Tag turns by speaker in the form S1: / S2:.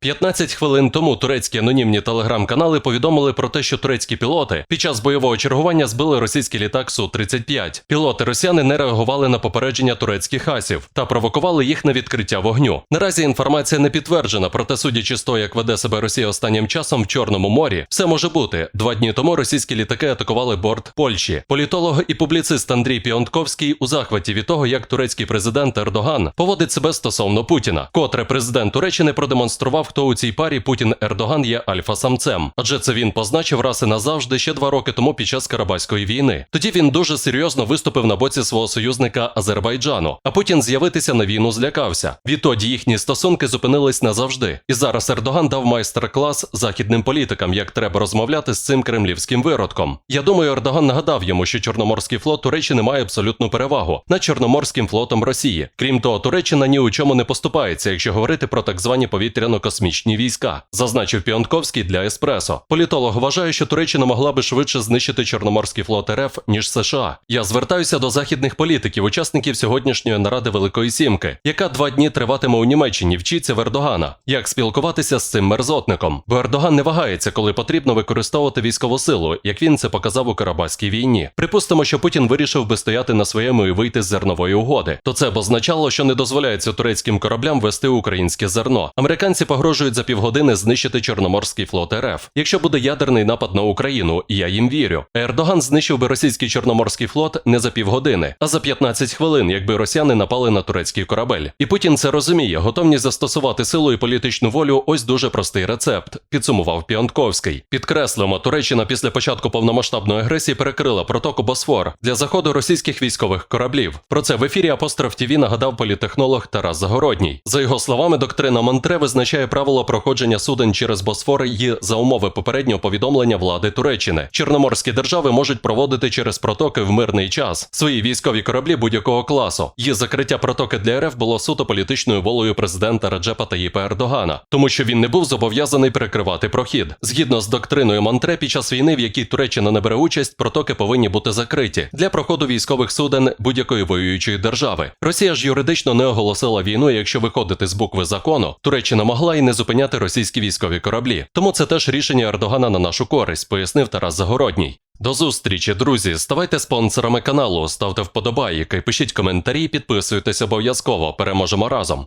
S1: 15 хвилин тому турецькі анонімні телеграм-канали повідомили про те, що турецькі пілоти під час бойового чергування збили російський літак Су-35. Пілоти росіяни не реагували на попередження турецьких асів та провокували їх на відкриття вогню. Наразі інформація не підтверджена, проте судячи з того, як веде себе Росія останнім часом в Чорному морі, все може бути. Два дні тому російські літаки атакували борт Польщі. Політолог і публіцист Андрій Піонтковський у захваті від того, як турецький президент Ердоган поводить себе стосовно Путіна. Котре президент Туреччини продемонстрував, хто у цій парі Путін Ердоган є альфа-самцем, адже це він позначив раз і назавжди ще два роки тому під час Карабаської війни. Тоді він дуже серйозно виступив на боці свого союзника Азербайджану, а Путін з'явитися на війну злякався. Відтоді їхні стосунки зупинились назавжди. І зараз Ердоган дав майстер-клас західним політикам, як треба розмовляти з цим кремлівським виродком. Я думаю, Ердоган нагадав йому, що Чорноморський флот Туреччини має абсолютну перевагу над Чорноморським флотом Росії. Крім того, Туреччина ні у чому не поступається, якщо говорити про так звані повітряно-космічні війська, зазначив Піонтковський для Еспресо. Політолог вважає, що Туреччина могла би швидше знищити Чорноморський флот РФ ніж США. Я звертаюся до західних політиків, учасників сьогоднішньої наради Великої Сімки, яка два дні триватиме у Німеччині. Вчиться в Ердогана, як спілкуватися з цим мерзотником. Бо Ердоган не вагається, коли потрібно використовувати військову силу, як він це показав у Карабаській війні. Припустимо, що Путін вирішив би стояти на своєму і вийти з зернової угоди. То це б означало, що не дозволяється турецьким кораблям вести українське зерно. Американці погрожують за півгодини знищити Чорноморський флот РФ, якщо буде ядерний напад на Україну, я їм вірю. Ердоган знищив би російський Чорноморський флот не за півгодини, а за 15 хвилин, якби росіяни напали на турецький корабель. І Путін це розуміє. Готовність застосувати силу і політичну волю ось дуже простий рецепт, підсумував Піонтковський. Підкреслимо, Туреччина після початку повномасштабної агресії перекрила протоку Босфор для заходу російських військових кораблів. Про це в ефірі Апостроф ТІВІ нагадав політехнолог Тарас Загородній. За його словами, доктрина Монтре визначає правила проходження суден через Босфор і за умови попереднього повідомлення влади Туреччини. Чорноморські держави можуть проводити через протоки в мирний час свої військові кораблі будь-якого класу. Її закриття протоки для РФ було суто політичною волею президента Раджепа Таїпа Ердогана, тому що він не був зобов'язаний перекривати прохід. Згідно з доктриною Монтре, під час війни, в якій Туреччина не бере участь, протоки повинні бути закриті для проходу військових суден будь-якої воюючої держави. Росія ж юридично не оголосила війну. Якщо виходити з букви закону, Туреччина могла і не зупиняти російські військові кораблі. Тому це теж рішення Ердогана на нашу користь, пояснив Тарас Загородній. До зустрічі, друзі. Ставайте спонсорами каналу, ставте вподобайки, пишіть коментарі, підписуйтесь обов'язково. Переможемо разом.